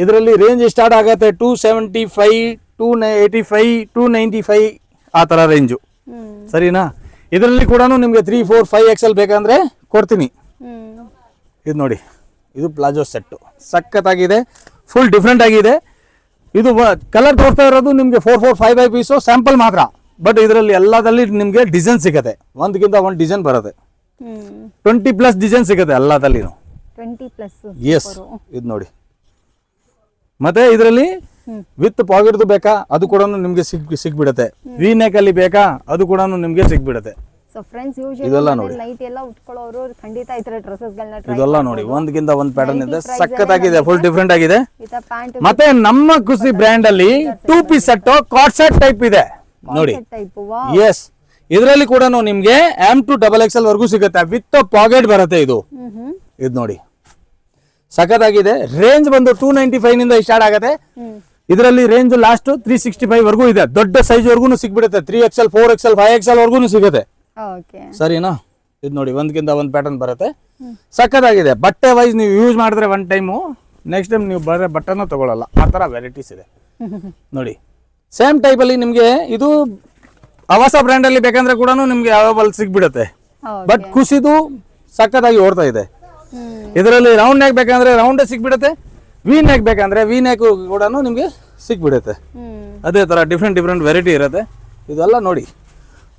ಇದರಲ್ಲಿ ರೇಂಜ್ ಸ್ಟಾರ್ಟ್ ಆಗುತ್ತೆ two seventy five two eighty five two ninety five ಆ ಥರ ರೇಂಜು ಸರಿನಾ? ಇದರಲ್ಲಿ ಕೂಡ ನಿಮಗೆ three four five X L ಬೇಕಂದ್ರೆ ಕೊಡ್ತೀನಿ. ಇದು ನೋಡಿ ಇದು ಪ್ಲಾಜೋ ಸೆಟ್ಟು ಸಖತ್ತಾಗಿದೆ ಫುಲ್ ಡಿಫ್ರೆಂಟ್ ಆಗಿದೆ. ಇದು ಕಲರ್ ತೋರಿಸ್ತಾ ಇರೋದು ನಿಮಗೆ four four five five piece sample ಮಾತ್ರ. ಬಟ್ ಇದರಲ್ಲಿ ಎಲ್ಲದಲ್ಲಿ ನಿಮಗೆ ಡಿಸೈನ್ ಸಿಗುತ್ತೆ. ಒಂದಕ್ಕಿಂತ ಒಂದು ಡಿಸೈನ್ ಬರುತ್ತೆ. ಟ್ವೆಂಟಿ ಪ್ಲಸ್ ಡಿಸೈನ್ ಸಿಗುತ್ತೆ ಎಲ್ಲದಲ್ಲಿ ಎಸ್ ಇದು ನೋಡಿ. ಮತ್ತೆ ಇದರಲ್ಲಿ ವಿತ್ ಪಾಕೆಟ್ದು ಬೇಕಾ? ಅದು ಕೂಡ ನಿಮಗೆ ಸಿಗ್ ಸಿಗ್ಬಿಡುತ್ತೆ. ವಿ ನೆಕ್ ಅಲ್ಲಿ ಬೇಕಾ? ಅದು ಕೂಡ ನಿಮಗೆ ಸಿಗ್ಬಿಡುತ್ತೆ. ಸೊ ಫ್ರೆಂಡ್ಸ್ ಇದೆಲ್ಲ ನೋಡಿ. ನೈಟ್ ಎಲ್ಲ ಉಟ್ಕೊಳ್ಳೋರು ಖಂಡಿತ ಈ ತರ ಇದೆಲ್ಲ ನೋಡಿ. ಒಂದಕ್ಕಿಂತ ಒಂದ್ ಪ್ಯಾಟರ್ನ್ ಇದೆ. ಸಖತ್ತಾಗಿದೆ. ಫುಲ್ ಡಿಫ್ರೆಂಟ್ ಆಗಿದೆ. ಮತ್ತೆ ನಮ್ಮ ಕುಸಿ ಬ್ರ್ಯಾಂಡ್ ಅಲ್ಲಿ two piece set coord set type ಇದೆ. ನೋಡಿ. ಎಸ್ ಇದರಲ್ಲಿ ಕೂಡ ನಿಮ್ಗೆ M to double X L ವರ್ಗೂ ಸಿಗುತ್ತೆ. ವಿತ್ ಪಾಕೆಟ್ ಬರುತ್ತೆ ಇದು. ಇದ್ ನೋಡಿ. ಸಖತ್ತಾಗಿದೆ. ರೇಂಜ್ ಬಂದು ಟೂ ನೈಂಟಿ ಫೈವ್ನಿಂದ ಸ್ಟಾರ್ಟ್ ಆಗುತ್ತೆ. ಇದರಲ್ಲಿ range last three sixty five ವರ್ಗೂ ಇದೆ. ದೊಡ್ಡ ಸೈಜ್ ವರ್ಗೂ ಸಿಗ್ಬಿಡುತ್ತೆ three XL four XL five L ವರ್ಗೂ ಸಿಗುತ್ತೆ. ಓಕೆ ಸರಿನಾ? ಇದು ನೋಡಿ ಒಂದಕ್ಕಿಂತ ಒಂದು ಪ್ಯಾಟರ್ನ್ ಬರುತ್ತೆ. ಸಖತ್ತಾಗಿದೆ. ಬಟ್ಟೆ ವೈಸ್ ನೀವು ಯೂಸ್ ಮಾಡಿದ್ರೆ ಒನ್ ಟೈಮು ನೆಕ್ಸ್ಟ್ ಟೈಮ್ ನೀವು ಬರೋ ಬಟ್ಟೆನೂ ತಗೊಳ್ಳಲ್ಲ ಆ ಥರ ವೆರೈಟೀಸ್ ಇದೆ. ನೋಡಿ ಸೇಮ್ ಟೈಪಲ್ಲಿ ನಿಮಗೆ ಇದು ಅವಾಸ ಬ್ರ್ಯಾಂಡಲ್ಲಿ ಬೇಕಂದ್ರೆ ಕೂಡ ನಿಮಗೆ ಅವೈಬಲ್ ಸಿಗ್ಬಿಡುತ್ತೆ. ಬಟ್ ಖುಷಿದು ಸಖತ್ತಾಗಿ ಓಡ್ತಾ ಇದೆ. ಇದರಲ್ಲಿ ರೌಂಡ್ ನೆಕ್ ಬೇಕಂದ್ರೆ ರೌಂಡೇ ಸಿಗ್ಬಿಡುತ್ತೆ. ವಿ ನೆಕ್ ಬೇಕಂದ್ರೆ ವಿ ನೆಕ್ ಕೂಡ ನಿಮಗೆ ಸಿಕ್ಬಿಡುತ್ತೆ ಅದೇ ಥರ ಡಿಫ್ರೆಂಟ್ ಡಿಫ್ರೆಂಟ್ ವೆರೈಟಿ ಇರುತ್ತೆ. ಇದೆಲ್ಲ ನೋಡಿ.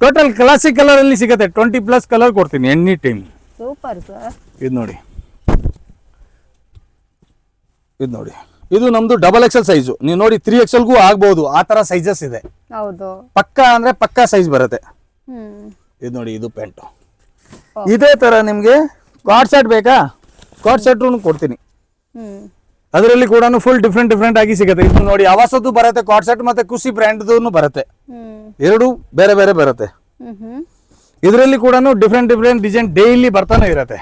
ಟೋಟಲ್ ಕ್ಲಾಸಿಕ್ ಕಲರ್ ಅಲ್ಲಿ ಸಿಗುತ್ತೆ. ಟ್ವೆಂಟಿ ಪ್ಲಸ್ ಕಲರ್ ಕೊಡ್ತೀನಿ ಎನಿ ಟೈಮ್ ಸೂಪರ್ ಸರ್ ಇದು ನೋಡಿ. ಇದು ನೋಡಿ. ಇದು ನಮ್ದು ಡಬಲ್ ಎಕ್ಸೆಲ್ ಸೈಜು ನೀವು ನೋಡಿ ತ್ರೀ ಎಕ್ಸೆಲ್ಗೂ ಆಗ್ಬೋದು. ಆ ಥರ ಸೈಜಸ್ ಇದೆ. ಹೌದು. ಪಕ್ಕಾ ಅಂದ್ರೆ ಪಕ್ಕ ಸೈಜ್ ಬರುತ್ತೆ. ಹ್ಮ್. ಇದು ನೋಡಿ ಇದು ಪ್ಯಾಂಟ್ ಇದೇ ತರ ನಿಮಗೆ ಕಾರ್ಡ್ ಸೆಟ್ ಬೇಕಾ? ಕಾರ್ಡ್ ಸೆಟ್ ಕೊಡ್ತೀನಿ. ಹ್ಮ್. ಅದರಲ್ಲಿ ಕೂಡ ಫುಲ್ ಡಿಫ್ರೆಂಟ್ ಡಿಫ್ರೆಂಟ್ ಆಗಿ ಸಿಗುತ್ತೆ. ಇದು ನೋಡಿ ಅವಾಸದ್ದು ಬರುತ್ತೆ ಕಾಟ್ಸೆಟ್ ಸೆಟ್ ಮತ್ತೆ ಖುಷಿ ಬ್ರ್ಯಾಂಡ್ದು ಬರುತ್ತೆ. ಎರಡು ಬೇರೆ ಬೇರೆ ಬರುತ್ತೆ. ಇದರಲ್ಲಿ ಕೂಡ ಡಿಫ್ರೆಂಟ್ ಡಿಫ್ರೆಂಟ್ ಡಿಸೈನ್ ಡೈಲಿ ಬರ್ತಾನೆ ಇರತ್ತೆ.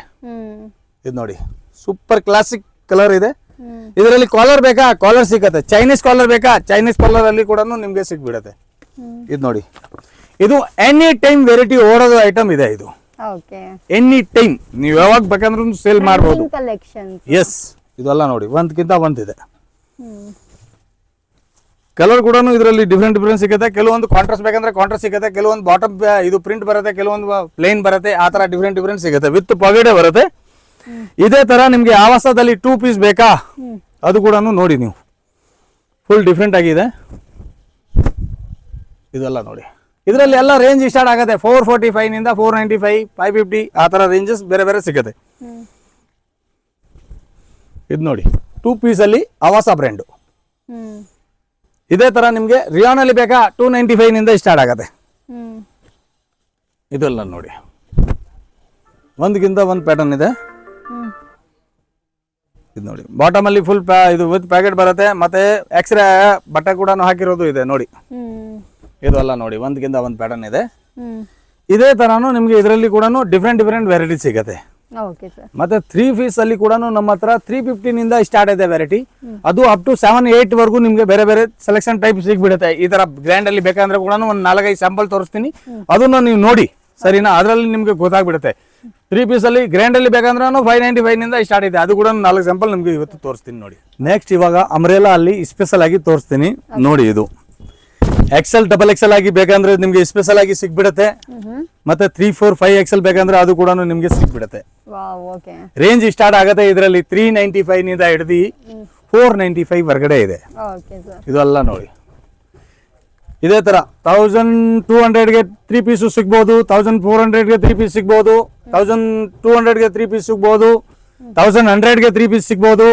ಇದು ನೋಡಿ ಸೂಪರ್ ಕ್ಲಾಸಿಕ್ ಕಲರ್ ಇದೆ. ಇದರಲ್ಲಿ ಕಾಲರ್ ಬೇಕಾ? ಕಾಲರ್ ಸಿಗತ್ತೆ. ಚೈನೀಸ್ ಕಾಲರ್ ಬೇಕಾ? ಚೈನೀಸ್ ಕಾಲರ್ ಅಲ್ಲಿ ಕೂಡ ನಿಮ್ಗೆ ಸಿಗ್ಬಿಡತ್ತೆ. ಇದ್ ನೋಡಿ ಇದು ಎನಿ ಟೈಮ್ ವೆರೈಟಿ ಓಡೋದು ಐಟಮ್ ಇದೆ ಇದು. ಎನಿ ಟೈಮ್ ನೀವು ಯಾವಾಗ ಬೇಕಂದ್ರೂ ಸೇಲ್ ಮಾಡಬಹುದು ಎಸ್ ಇದೆಲ್ಲ ನೋಡಿ ಒಂದಕ್ಕಿಂತ ಒಂದಿದೆ. ಕಲರ್ ಕೂಡ ಇದರಲ್ಲಿ ಡಿಫ್ರೆಂಟ್ ಡಿಫ್ರೆಂಟ್ ಸಿಗುತ್ತೆ. ಕೆಲವೊಂದು ಕಾಂಟ್ರಾಸ್ಟ್ ಬೇಕಂದ್ರೆ ಕಾಂಟ್ರಾಸ್ಟ್ ಸಿಗುತ್ತೆ ಕೆಲವೊಂದು ಬಾಟಮ್ ಇದು ಪ್ರಿಂಟ್ ಬರುತ್ತೆ ಕೆಲವೊಂದು ಪ್ಲೇನ್ ಬರುತ್ತೆ ಆ ತರ ಡಿಫ್ರೆಂಟ್ ಡಿಫ್ರೆಂಟ್ ಸಿಗುತ್ತೆ. ವಿತ್ ಪಗಡೆ ಬರುತ್ತೆ. ಇದೇ ತರ ನಿಮ್ಗೆ ಆವಾಸದಲ್ಲಿ ಟೂ ಪೀಸ್ ಬೇಕಾ? ಅದು ಕೂಡ ನೋಡಿ ನೀವು. ಫುಲ್ ಡಿಫ್ರೆಂಟ್ ಆಗಿದೆ. ಇದೆಲ್ಲ ನೋಡಿ. ಇದರಲ್ಲಿ ಎಲ್ಲ ರೇಂಜ್ ಸ್ಟಾರ್ಟ್ ಆಗುತ್ತೆ. Four forty ಫೈವ್ನಿಂದ four ninety five five fifty ಆ ಥರ ರೇಂಜಸ್ ಬೇರೆ ಬೇರೆ ಸಿಗುತ್ತೆ. ಇದು ನೋಡಿ ಟೂ ಪೀಸಲ್ಲಿ ಅವಾಸ ಬ್ರ್ಯಾಂಡು ಇದೇ ಥರ ನಿಮಗೆ ರಿಯಾನಲ್ಲಿ ಬೇಕಾ? ಟೂ ನೈಂಟಿ ಫೈವ್ನಿಂದ ಸ್ಟಾರ್ಟ್ ಆಗುತ್ತೆ. ಇದೆಲ್ಲ ನೋಡಿ. ಒಂದಕ್ಕಿಂತ ಒಂದು ಪ್ಯಾಟರ್ನ್ ಇದೆ. ಇದು ನೋಡಿ. ಬಾಟಮಲ್ಲಿ ಫುಲ್ ಪ್ಯಾ ಇದು ವಿತ್ ಪ್ಯಾಕೆಟ್ ಬರುತ್ತೆ ಮತ್ತೆ ಎಕ್ಸ್ರೇ ಬಟ್ಟೆ ಕೂಡ ಹಾಕಿರೋದು ಇದೆ ನೋಡಿ. ಇದು ಇದೆಲ್ಲ ನೋಡಿ ಒಂದಕ್ಕಿಂತ ಒಂದು ಪ್ಯಾಟರ್ನ್ ಇದೆ. ಇದೇ ಥರನೂ ನಿಮಗೆ ಇದರಲ್ಲಿ ಕೂಡ ಡಿಫ್ರೆಂಟ್ ಡಿಫ್ರೆಂಟ್ ವೆರೈಟಿ ಸಿಗುತ್ತೆ. ಮತ್ತೆ ತ್ರೀ ಪೀಸ್ ಅಲ್ಲಿ ಕೂಡ ನಮ್ಮ ಹತ್ರ ತ್ರೀ ಫಿಫ್ಟಿನಿಂದ ಸ್ಟಾರ್ಟ್ ಇದೆ ವೆರೈಟಿ ಅದು ಅಪ್ ಟು ಸೆವೆನ್ ಏಟ್ ವರ್ಗೂ ನಿಮಗೆ ಬೇರೆ ಬೇರೆ ಸೆಲೆಕ್ಷನ್ ಟೈಪ್ ಸಿಗ್ಬಿಡುತ್ತೆ. ಈ ತರ ಗ್ರ್ಯಾಂಡ್ ಅಲ್ಲಿ ಬೇಕಂದ್ರೆ ಕೂಡ ಒಂದು ನಾಲ್ಕೈದು ಸ್ಯಾಂಪಲ್ ತೋರಿಸ್ತೀನಿ. ಅದನ್ನ ನೀವು ನೋಡಿ ಸರಿನಾ? ಅದರಲ್ಲಿ ನಿಮಗೆ ಗೊತ್ತಾಗ್ಬಿಡುತ್ತೆ. ತ್ರೀ ಪೀಸ್ ಅಲ್ಲಿ ಗ್ರ್ಯಾಂಡ್ ಅಲ್ಲಿ ಬೇಕಂದ್ರೆ ಫೈವ್ ನೈಂಟಿ ಫೈವ್ನಿಂದ ಸ್ಟಾರ್ಟ್ ಇದೆ. ಅದು ಕೂಡ ನಾಲ್ಕು ಸ್ಯಾಂಪಲ್ ನಿಮಗೆ ಇವತ್ತು ತೋರಿಸ್ತೀನಿ ನೋಡಿ. ನೆಕ್ಸ್ಟ್ ಇವಾಗ ಅಮ್ರೇಲಾ ಅಲ್ಲಿ ಸ್ಪೆಷಲ್ ಆಗಿ ತೋರಿಸ್ತೀನಿ. ನೋಡಿ ಇದು. ಎಕ್ಸೆಲ್ ಡಬಲ್ ಎಕ್ಸೆಲ್ ಆಗಿ ಬೇಕಂದ್ರೆ ನಿಮಗೆ ಸ್ಪೆಷಲ್ ಆಗಿ ಸಿಗ್ಬಿಡುತ್ತೆ. ಮತ್ತೆ ತ್ರೀ ಫೋರ್ ಫೈವ್ ಎಕ್ಸೆಲ್ ಬೇಕಂದ್ರೆ ಅದು ಕೂಡ ನಿಮಗೆ ಸಿಗ್ಬಿಡುತ್ತೆ. ರೇಂಜ್ ಸ್ಟಾರ್ಟ್ ಆಗುತ್ತೆ ಇದರಲ್ಲಿ ತ್ರೀ ನೈಂಟಿ ಫೈವ್ನಿಂದ ಹಿಡಿದು ಫೋರ್ ನೈಂಟಿ ಫೈವ್ ಹೊರಗಡೆ ಇದೆ. ಇದು ಇದೆಲ್ಲ ನೋಡಿ. ಇದೇ ತರ ತೌಸಂಡ್ ಟೂ ಹಂಡ್ರೆಡ್ಗೆ ತ್ರೀ ಪೀಸು ಸಿಗ್ಬೋದು ತೌಸಂಡ್ ಫೋರ್ ಹಂಡ್ರೆಡ್ಗೆ ತ್ರೀ ಪೀಸ್ ಸಿಗ್ಬೋದು ತೌಸಂಡ್ ಟೂ ಹಂಡ್ರೆಡ್ಗೆ ತ್ರೀ ಪೀಸ್ ಸಿಗ್ಬೋದು ತೌಸಂಡ್ ಹಂಡ್ರೆಡ್ಗೆ ತ್ರೀ ಪೀಸ್ ಸಿಗ್ಬೋದು.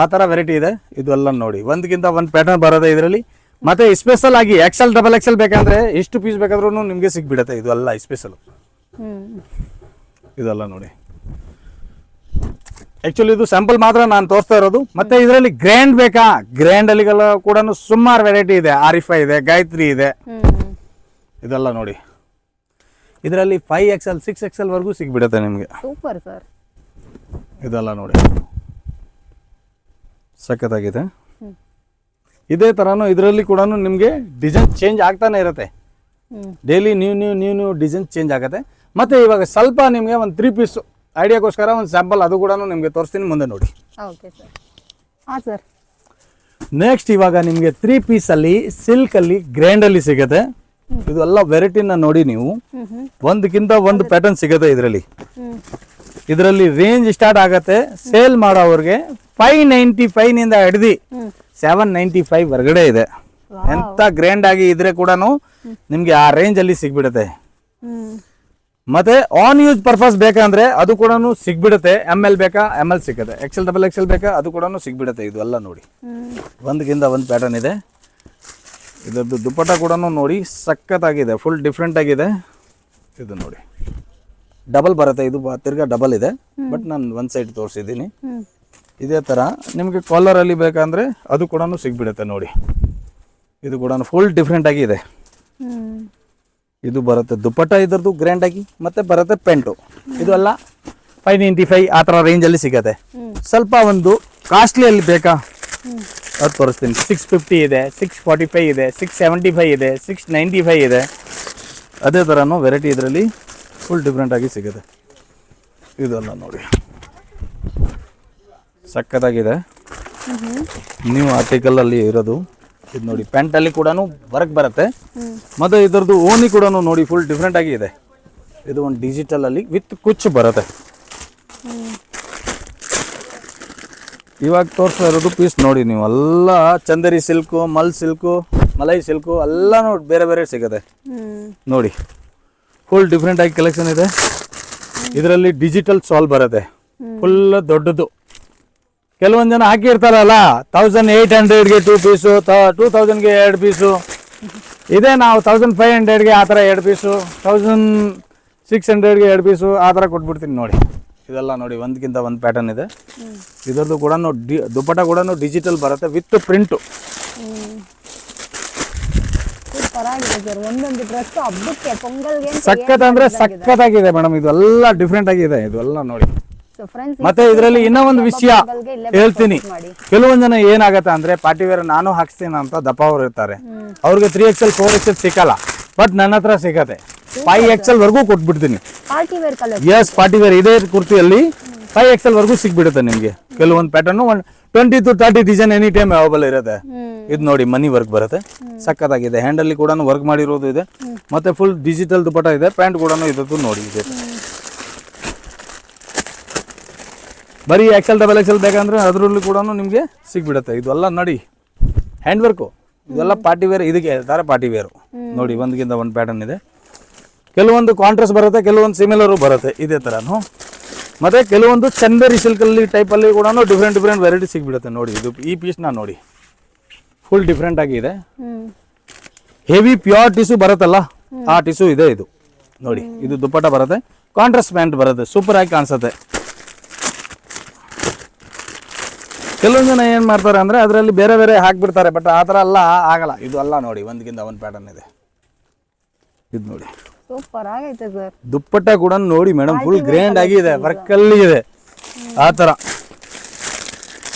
ಆ ಥರ ವೆರೈಟಿ ಇದೆ. ಇದೆಲ್ಲ ನೋಡಿ. ಒಂದಕ್ಕಿಂತ ಒಂದು ಪ್ಯಾಟರ್ನ್ ಬರೋದೇ ಇದರಲ್ಲಿ ಮತ್ತೆ ಸ್ಪೆಷಲ್ ಆಗಿ ಎಕ್ಸೆಲ್ ಡಬಲ್ ಎಕ್ಸೆಲ್ ಬೇಕಂದ್ರೆ ಎಷ್ಟು ಪೀಸ್ ಬೇಕಾದ್ರೂ ನಿಮಗೆ ಸಿಗ್ಬಿಡುತ್ತೆ. ಇದೆಲ್ಲ ಸ್ಪೆಷಲ್ ಹ್ಮ್. ಇದೆಲ್ಲ ನೋಡಿ. ಆಕ್ಚುಲಿ ಇದು ಸ್ಯಾಂಪಲ್ ಮಾತ್ರ ನಾನು ತೋರಿಸ್ತಾ ಇರೋದು. ಮತ್ತೆ ಇದರಲ್ಲಿ ಗ್ರ್ಯಾಂಡ್ ಬೇಕಾ? ಗ್ರ್ಯಾಂಡ್ ಅಲ್ಲಿ ಕೂಡ ಸುಮಾರು ವೆರೈಟಿ ಇದೆ. ಆರಿಫಾ ಇದೆ ಗಾಯತ್ರಿ ಇದೆ. ಇದೆಲ್ಲ ನೋಡಿ. ಇದರಲ್ಲಿ ಫೈವ್ ಎಕ್ಸೆಲ್ ಸಿಕ್ಸ್ ಎಕ್ಸೆಲ್ ವರೆಗೂ ಸಿಗ್ಬಿಡುತ್ತೆ ನಿಮಗೆ. ಸೂಪರ್ ಸರ್ ಇದೆಲ್ಲ ನೋಡಿ. ಸಖತ್ತಾಗಿದೆ. ಇದೇ ಥರನೂ ಇದರಲ್ಲಿ ಕೂಡ ನಿಮಗೆ ಡಿಸೈನ್ ಚೇಂಜ್ ಆಗ್ತಾನೆ ಇರುತ್ತೆ. Daily new new new new design change ಆಗುತ್ತೆ. ಮತ್ತೆ ಇವಾಗ ಸ್ವಲ್ಪ ನಿಮಗೆ ಒಂದು ತ್ರೀ ಪೀಸ್ ಐಡಿಯಾಗೋಸ್ಕರ ಒಂದು ಸ್ಯಾಂಪಲ್ ಅದು ಕೂಡ ನಿಮಗೆ ತೋರಿಸ್ತೀನಿ ಮುಂದೆ ನೋಡಿ. ಓಕೆ ಸರ್ ಹಾಂ ಸರ್ ನೆಕ್ಸ್ಟ್ ಇವಾಗ ನಿಮಗೆ ತ್ರೀ ಪೀಸಲ್ಲಿ ಸಿಲ್ಕಲ್ಲಿ ಗ್ರ್ಯಾಂಡಲ್ಲಿ ಸಿಗುತ್ತೆ. ಇದೆಲ್ಲ ವೆರೈಟಿನ ನೋಡಿ ನೀವು. ಒಂದಕ್ಕಿಂತ ಒಂದು ಪ್ಯಾಟರ್ನ್ ಸಿಗುತ್ತೆ ಇದರಲ್ಲಿ. ಇದರಲ್ಲಿ ರೇಂಜ್ ಸ್ಟಾರ್ಟ್ ಆಗುತ್ತೆ. ಸೇಲ್ ಮಾಡೋವ್ರಿಗೆ ಫೈವ್ ನೈಂಟಿ ಫೈವ್ನಿಂದ ಹಿಡ್ದು ಹ್ಮ್. ಸೆವೆನ್ ನೈಂಟಿ ಫೈವ್ ಹೊರಗಡೆ ಇದೆ. ಎಂತ ಗ್ರ್ಯಾಂಡ್ ಆಗಿ ಇದ್ರೆ ಕೂಡ ನಿಮ್ಗೆ ಆ ರೇಂಜಲ್ಲಿ ಸಿಗ್ಬಿಡುತ್ತೆ. ಹ್ಮ್. ಮತ್ತೆ ಆನ್ ಯೂಸ್ ಪರ್ಪಸ್ ಬೇಕಂದ್ರೆ ಅದು ಕೂಡ ಸಿಗ್ಬಿಡುತ್ತೆ. ಎಂ ಎಲ್ ಬೇಕಾ? ಎಂ ಎಲ್ ಸಿಗುತ್ತೆ. ಎಕ್ಸೆಲ್ ಡಬಲ್ ಎಕ್ಸೆಲ್ ಬೇಕಾ? ಅದು ಕೂಡ ಸಿಗ್ಬಿಡುತ್ತೆ ಇದು ಎಲ್ಲ ನೋಡಿ. ಒಂದಕ್ಕಿಂತ ಒಂದು ಪ್ಯಾಟರ್ನ್ ಇದೆ. ಇದರದ್ದು ದುಪ್ಪಟ್ಟ ಕೂಡ ನೋಡಿ ಸಖತ್ತಾಗಿದೆ. ಫುಲ್ ಡಿಫ್ರೆಂಟ್ ಆಗಿದೆ. ಇದು ನೋಡಿ. ಡಬಲ್ ಬರುತ್ತೆ. ಇದು ತಿರ್ಗಾ ಡಬಲ್ ಇದೆ. ಬಟ್ ನಾನು ಒಂದು ಸೈಡ್ ತೋರಿಸಿದ್ದೀನಿ. ಇದೇ ಥರ ನಿಮಗೆ ಕಾಲರಲ್ಲಿ ಬೇಕಂದರೆ ಅದು ಕೂಡ ಸಿಗ್ಬಿಡುತ್ತೆ ನೋಡಿ. ಇದು ಕೂಡ ಫುಲ್ ಡಿಫ್ರೆಂಟ್ ಆಗಿ ಇದೆ. ಇದು ಬರುತ್ತೆ ದುಪ್ಪಟ್ಟ, ಇದರದ್ದು ಗ್ರ್ಯಾಂಡ್ ಆಗಿ, ಮತ್ತೆ ಬರುತ್ತೆ ಪೆಂಟು ಇದು ಎಲ್ಲ ಫೈವ್ ನೈಂಟಿ ಫೈವ್ ಆ ಥರ ರೇಂಜಲ್ಲಿ ಸಿಗುತ್ತೆ. ಸ್ವಲ್ಪ ಒಂದು ಕಾಸ್ಟ್ಲಿಯಲ್ಲಿ ಬೇಕಾ? ಅದು ತೋರಿಸ್ತೀನಿ. ಸಿಕ್ಸ್ ಫಿಫ್ಟಿ ಇದೆ ಸಿಕ್ಸ್ ಫಾರ್ಟಿ ಫೈವ್ ಇದೆ ಸಿಕ್ಸ್ ಸೆವೆಂಟಿ ಫೈವ್ ಇದೆ ಸಿಕ್ಸ್ ನೈಂಟಿ ಫೈವ್ ಇದೆ. ಅದೇ ಥರನೂ ವೆರೈಟಿ ಇದರಲ್ಲಿ ಫುಲ್ ಡಿಫ್ರೆಂಟಾಗಿ ಸಿಗುತ್ತೆ. ಇದೆಲ್ಲ ನೋಡಿ. ಸಖತ್ತಾಗಿದೆ ನ್ಯೂ ಆರ್ಟಿಕಲ್ ಅಲ್ಲಿ ಇರೋದು. ಇದು ನೋಡಿ ಪ್ಯಾಂಟ್ ಅಲ್ಲಿ ಕೂಡ ವರ್ಕ್ ಬರುತ್ತೆ. ಮತ್ತೆ ಇದರದ್ದು ಓನಿ ಕೂಡ ನೋಡಿ ಫುಲ್ ಡಿಫ್ರೆಂಟ್ ಆಗಿ ಇದೆ. ಇದು ಒಂದು ಡಿಜಿಟಲ್ ಅಲ್ಲಿ ವಿತ್ ಕುಚ್ಚು ಬರುತ್ತೆ. ಇವಾಗ ತೋರಿಸ್ತಾ ಇರೋದು ಪೀಸ್ ನೋಡಿ ನೀವು. ಎಲ್ಲ ಚಂದರಿ ಸಿಲ್ಕು ಮಲ್ ಸಿಲ್ಕು ಮಲೈ ಸಿಲ್ಕು ಎಲ್ಲ ನೋಡಿ ಬೇರೆ ಬೇರೆ ಸಿಗುತ್ತೆ. ನೋಡಿ ಫುಲ್ ಡಿಫ್ರೆಂಟ್ ಆಗಿ ಕಲೆಕ್ಷನ್ ಇದೆ. ಇದರಲ್ಲಿ ಡಿಜಿಟಲ್ ಸಾಲ್ ಬರುತ್ತೆ. ಫುಲ್ ದೊಡ್ಡದು. ಕೆಲವೊಂದು ಜನ ಹಾಕಿರ್ತಾರಲ್ಲ ತೌಸಂಡ್ ಏಯ್ಟ್ ಹಂಡ್ರೆಡ್ಗೆ ಟೂ ಪೀಸು ಟೂ ತೌಸಂಡ್ಗೆ ಎರಡು ಪೀಸು ಇದೇ ನಾವು ತೌಸಂಡ್ ಫೈವ್ ಹಂಡ್ರೆಡ್ಗೆ ಆ ಥರ ಎರಡು ಪೀಸು ತೌಸಂಡ್ ಸಿಕ್ಸ್ ಹಂಡ್ರೆಡ್ಗೆ ಎರಡು ಪೀಸು ಆ ಥರ ಕೊಟ್ಬಿಡ್ತೀನಿ ನೋಡಿ. ಇದೆಲ್ಲ ನೋಡಿ ಒಂದಕ್ಕಿಂತ ಒಂದು ಪ್ಯಾಟರ್ನ್ ಇದೆ. ಇದರದ್ದು ಕೂಡ ಡಿ ದುಪ್ಪಟ ಕೂಡ ಡಿಜಿಟಲ್ ಬರುತ್ತೆ ವಿತ್ ಪ್ರಿಂಟು ಸಖತ್ ಅಂದರೆ ಸಖತ್ತಾಗಿದೆ ಮೇಡಮ್ ಇದೆಲ್ಲ ಡಿಫ್ರೆಂಟ್ ಆಗಿದೆ ಇದೆಲ್ಲ ನೋಡಿ. ಮತ್ತೆ ಇದರಲ್ಲಿ ಇನ್ನೂ ಒಂದು ವಿಷಯ ಹೇಳ್ತೀನಿ. ಕೆಲವೊಂದ್ ಜನ ಏನಾಗತ್ತೆ ಅಂದ್ರೆ ಪಾರ್ಟಿ ವೇರ್ ನಾನು ಹಾಕ್ಸ್ತೀನಿ ಅಂತ ದಪ್ಪ ಅವ್ರು ಇರ್ತಾರೆ. ಅವ್ರಿಗೆ ತ್ರೀ ಎಕ್ಸೆಲ್ ಫೋರ್ ಎಕ್ಸೆಲ್ ಸಿಕ್ಕಲ್ಲ. ಬಟ್ ನನ್ನ ಹತ್ರ ಸಿಗತ್ತೆ. ಫೈವ್ ಎಕ್ಸೆಲ್ ವರ್ಗೂ ಕೊಟ್ಬಿಡ್ತೀನಿ. ಎಸ್ ಪಾರ್ಟಿ ವೇರ್ ಇದೇ ಕುರ್ತಿಯಲ್ಲಿ ಫೈವ್ ಎಕ್ಸೆಲ್ ವರ್ಗೂ ಸಿಕ್ಬಿಡುತ್ತೆ ನಿಮ್ಗೆ. ಕೆಲವೊಂದು pattern one twenty to thirty design any time available ಇರುತ್ತೆ. ಇದು ನೋಡಿ ಮನಿ ವರ್ಕ್ ಬರುತ್ತೆ. ಸಕ್ಕತ್ತಾಗಿದೆ ಹ್ಯಾಂಡಲ್ಲಿ ಕೂಡ ವರ್ಕ್ ಮಾಡಿರೋದು ಇದೆ. ಮತ್ತೆ ಫುಲ್ ಡಿಜಿಟಲ್ ದುಪಟ ಇದೆ. ಪ್ಯಾಂಟ್ ಕೂಡ ಇದ್ದು ನೋಡಿ ಇದೆ. ಬರೀ ಎಕ್ಸೆಲ್ ಡಬಲ್ ಎಕ್ಸೆಲ್ ಬೇಕಂದ್ರೆ ಅದರಲ್ಲೂ ಕೂಡ ನಿಮಗೆ ಸಿಗ್ಬಿಡುತ್ತೆ. ಇದೆಲ್ಲ ನೋಡಿ. ಹ್ಯಾಂಡ್ ವರ್ಕು ಇದೆಲ್ಲ ಪಾರ್ಟಿ ವೇರ್ ಇದಕ್ಕೆ ಹೇಳ್ತಾರೆ ಪಾರ್ಟಿ ವೇರು ನೋಡಿ ಒಂದಕ್ಕಿಂತ ಒಂದು ಪ್ಯಾಟರ್ನ್ ಇದೆ. ಕೆಲವೊಂದು ಕಾಂಟ್ರಾಸ್ಟ್ ಬರುತ್ತೆ ಕೆಲವೊಂದು ಸಿಮಿಲರು ಬರುತ್ತೆ. ಇದೇ ಥರನು ಮತ್ತೆ ಕೆಲವೊಂದು ಚಂದೇರಿ ಸಿಲ್ಕಲ್ಲಿ ಟೈಪಲ್ಲಿ ಕೂಡ ಡಿಫ್ರೆಂಟ್ ಡಿಫ್ರೆಂಟ್ ವೆರೈಟಿ ಸಿಗ್ಬಿಡುತ್ತೆ. ನೋಡಿ ಇದು ಈ ಪೀಸ್ನ ನೋಡಿ. ಫುಲ್ ಡಿಫ್ರೆಂಟ್ ಆಗಿದೆ ಹೆವಿ ಪ್ಯೂರ್ ಟಿಶ್ಯೂ ಬರುತ್ತಲ್ಲ? ಆ ಟಿಶ್ಯೂ ಇದೆ ಇದು. ನೋಡಿ ಇದು ದುಪ್ಪಟ್ಟ ಬರುತ್ತೆ. ಕಾಂಟ್ರಾಸ್ಟ್ ಪ್ಯಾಂಟ್ ಬರುತ್ತೆ. ಸೂಪರ್ ಆಗಿ ಕಾಣಿಸುತ್ತೆ. ಕೆಲವೊಂದು ಜನ ಏನು ಮಾಡ್ತಾರೆ ಅಂದರೆ ಅದರಲ್ಲಿ ಬೇರೆ ಬೇರೆ ಹಾಕ್ಬಿಡ್ತಾರೆ ಬಟ್ ಆ ಥರ ಅಲ್ಲ ಆಗಲ್ಲ. ಇದು ಅಲ್ಲ ನೋಡಿ ಒಂದಕ್ಕಿಂತ ಒಂದು ಪ್ಯಾಟರ್ನ್ ಇದೆ. ಇದು ನೋಡಿ. ಸೂಪರ್ ಆಗೈತೆ ಸರ್ ದುಪ್ಪಟ್ಟ ಕೂಡ ನೋಡಿ ಮೇಡಮ್ ಫುಲ್ ಗ್ರ್ಯಾಂಡ್ ಆಗಿದೆ ವರ್ಕಲ್ಲಿ ಇದೆ. ಆ ಥರ.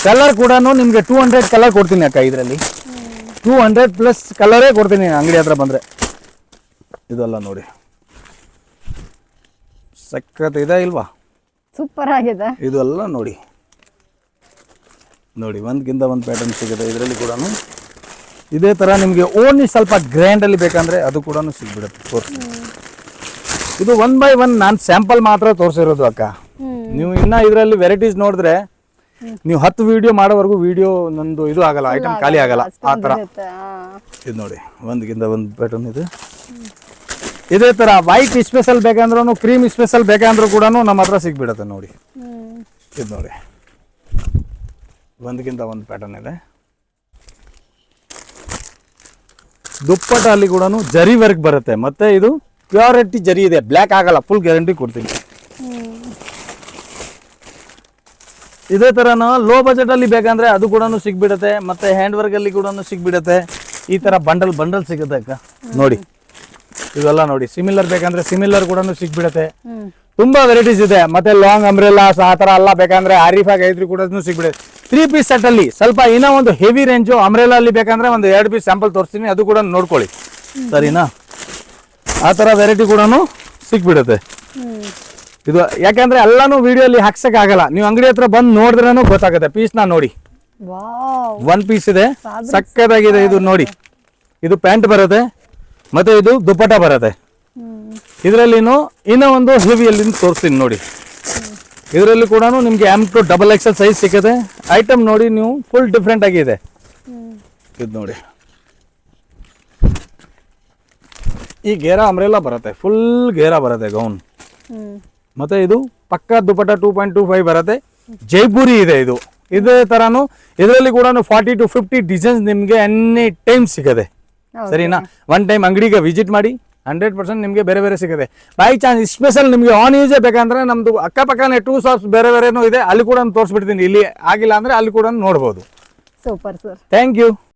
ಕಲರ್ ಕೂಡ ನಿಮಗೆ ಟೂ ಹಂಡ್ರೆಡ್ ಕಲರ್ ಕೊಡ್ತೀನಿ ಅಕ್ಕ ಇದರಲ್ಲಿ. ಟೂ ಹಂಡ್ರೆಡ್ ಪ್ಲಸ್ ಕಲರೇ ಕೊಡ್ತೀನಿ ಅಂಗಡಿ ಹತ್ರ ಬಂದರೆ. ಇದೆಲ್ಲ ನೋಡಿ. ಸಖತ್ ಇದೆ ಇಲ್ವಾ? ಸೂಪರ್ ಆಗಿದೆ. ಇದೆಲ್ಲ ನೋಡಿ. ನೋಡಿ ಒಂದಕ್ಕಿಂತ ಒಂದು ಪ್ಯಾಟರ್ನ್ ಸಿಗುತ್ತೆ ಇದರಲ್ಲಿ ಕೂಡ ಇದೇ ಥರ ನಿಮಗೆ ಓನ್ಲಿ ಸ್ವಲ್ಪ ಗ್ರ್ಯಾಂಡಲ್ಲಿ ಬೇಕಂದರೆ ಅದು ಕೂಡ ಸಿಗ್ಬಿಡುತ್ತೆ ತೋರಿಸಿ. ಇದು ಒನ್ ಬೈ ಒನ್ ನಾನು ಸ್ಯಾಂಪಲ್ ಮಾತ್ರ ತೋರಿಸಿರೋದು ಅಕ್ಕ. ನೀವು ಇನ್ನ ಇದರಲ್ಲಿ ವೆರೈಟೀಸ್ ನೋಡಿದ್ರೆ ನೀವು ಹತ್ತು ವಿಡಿಯೋ ಮಾಡೋವರೆಗೂ ವಿಡಿಯೋ ನಂದು ಇದು ಆಗಲ್ಲ ಐಟಮ್ ಖಾಲಿ ಆಗಲ್ಲ ಆ ಥರ. ಇದು ನೋಡಿ ಒಂದಕ್ಕಿಂತ ಒಂದು ಪ್ಯಾಟರ್ನ್ ಇದು. ಇದೇ ಥರ ವೈಟ್ ಸ್ಪೆಷಲ್ ಬೇಕಂದ್ರೂ ಕ್ರೀಮ್ ಸ್ಪೆಷಲ್ ಬೇಕಂದ್ರೂ ಕೂಡ ನಮ್ಮ ಹತ್ರ ಸಿಗ್ಬಿಡುತ್ತೆ ನೋಡಿ. ಇದು ನೋಡಿ. ಒಂದಕ್ಕಿಂತ ಒಂದು ಪ್ಯಾಟರ್ನ್ ಇದೆ. ದುಪ್ಪಟ ಅಲ್ಲಿ ಕೂಡ ಜರಿ ವರ್ಕ್ ಬರುತ್ತೆ. ಮತ್ತೆ ಇದು ಪ್ಯೂರಿಟಿ ಜರಿ ಇದೆ. ಬ್ಲ್ಯಾಕ್ ಆಗಲ್ಲ ಫುಲ್ ಗ್ಯಾರಂಟಿ ಕೊಡ್ತೀನಿ. ಇದೇ ಥರನ ಲೋ ಬಜೆಟ್ ಅಲ್ಲಿ ಬೇಕಂದ್ರೆ ಅದು ಕೂಡ ಸಿಗ್ಬಿಡುತ್ತೆ. ಮತ್ತೆ ಹ್ಯಾಂಡ್ ವರ್ಕ್ ಅಲ್ಲಿ ಕೂಡ ಸಿಗ್ಬಿಡುತ್ತೆ. ಈ ತರ ಬಂಡಲ್ ಬಂಡಲ್ ಸಿಗುತ್ತೆ ಅಕ್ಕ. ನೋಡಿ. ಇವೆಲ್ಲ ನೋಡಿ. ಸಿಮಿಲರ್ ಬೇಕಂದ್ರೆ ಸಿಮಿಲರ್ ಕೂಡ ಸಿಗ್ಬಿಡುತ್ತೆ. ತುಂಬಾ ವೆರೈಟೀಸ್ ಇದೆ. ಮತ್ತೆ ಲಾಂಗ್ ಅಂಬ್ರೆಲಾಸ್ ಆ ತರ ಎಲ್ಲ ಬೇಕಂದ್ರೆ ಆರಿಫಾಗ್ ಐತ್ರಿ ಕೂಡ ಸಿಗ್ಬಿಡುತ್ತೆ. ತ್ರೀ ಪೀಸ್ ಸೆಟ್ ಅಲ್ಲಿ ಸ್ವಲ್ಪ ಇನ್ನೂ ಒಂದು ಹೆವಿ ರೇಂಜು ಅಂಬ್ರೆಲಾ ಅಲ್ಲಿ ಬೇಕಂದ್ರೆ ಒಂದು ಎರಡು ಪೀಸ್ ಸ್ಯಾಂಪಲ್ ತೋರಿಸ್ತೀನಿ. ಅದು ಕೂಡ ನೋಡ್ಕೊಳ್ಳಿ. ಸರಿನಾ? ಆ ತರ ವೆರೈಟಿ ಕೂಡ ಸಿಕ್ಬಿಡುತ್ತೆ ಇದು ಯಾಕಂದ್ರೆ ಎಲ್ಲಾನು ವಿಡಿಯೋಲಿ ಹಾಕ್ಸಕ್ ಆಗಲ್ಲ. ನೀವು ಅಂಗಡಿ ಹತ್ರ ಬಂದು ನೋಡಿದ್ರೂ ಗೊತ್ತಾಗುತ್ತೆ. ಪೀಸ್ನ ನೋಡಿ. ವಾವ್. ಒನ್ ಪೀಸ್ ಇದೆ. ಸಕ್ಕದಾಗಿದೆ ಇದು ನೋಡಿ. ಇದು ಪ್ಯಾಂಟ್ ಬರುತ್ತೆ. ಮತ್ತೆ ಇದು ದುಪ್ಪಟ್ಟ ಬರುತ್ತೆ. ಇದರಲ್ಲಿನೂ ಇನ್ನೂ ಒಂದು ಹೆವಿಯಲ್ಲಿ ತೋರಿಸ್ತೀನಿ ನೋಡಿ. ಇದರಲ್ಲಿ ಕೂಡ ನಿಮಗೆ M to double XL size ಸಿಗುತ್ತೆ ಐಟಮ್ ನೋಡಿ ನೀವು ಫುಲ್ ಡಿಫ್ರೆಂಟ್ ಆಗಿದೆ ಇದು. ನೋಡಿ. ಈ ಗೇರಾ ಅಮ್ರೆಲ್ಲ ಬರುತ್ತೆ. ಫುಲ್ ಗೇರಾ ಬರುತ್ತೆ ಗೌನ್ ಮತ್ತೆ ಇದು ಪಕ್ಕ dupatta two point two five ಬರುತ್ತೆ. ಜೈಪುರಿ ಇದೆ ಇದು. ಇದೇ ತರಾನು ಇದರಲ್ಲಿ ಕೂಡ ಫಾರ್ಟಿ ಟು ಫಿಫ್ಟಿ ಡಿಸೈನ್ಸ್ ನಿಮಗೆ ಎನಿ ಟೈಮ್ ಸಿಗದೆ. ಸರಿನಾ? ಒನ್ ಟೈಮ್ ಅಂಗಡಿಗೆ ವಿಸಿಟ್ ಮಾಡಿ. ಹಂಡ್ರೆಡ್ ಪರ್ಸೆಂಟ್ ನಿಮಗೆ ಬೇರೆ ಬೇರೆ ಸಿಗುತ್ತೆ. ಬೈ ಚಾನ್ಸ್ ಸ್ಪೆಷಲ್ ನಿಮಗೆ ಆನ್ ಯೂಸೇ ಬೇಕಂದ್ರೆ ನಮ್ಮದು ಅಕ್ಕಪಕ್ಕನೇ ಟೂ ಶಾಪ್ಸ್ ಬೇರೆ ಬೇರೆನೂ ಇದೆ. ಅಲ್ಲಿ ಕೂಡ ತೋರಿಸ್ಬಿಡ್ತೀನಿ ಇಲ್ಲಿ ಆಗಿಲ್ಲ ಅಂದರೆ ಅಲ್ಲಿ ಕೂಡ ನೋಡ್ಬೋದು. Super sir thank you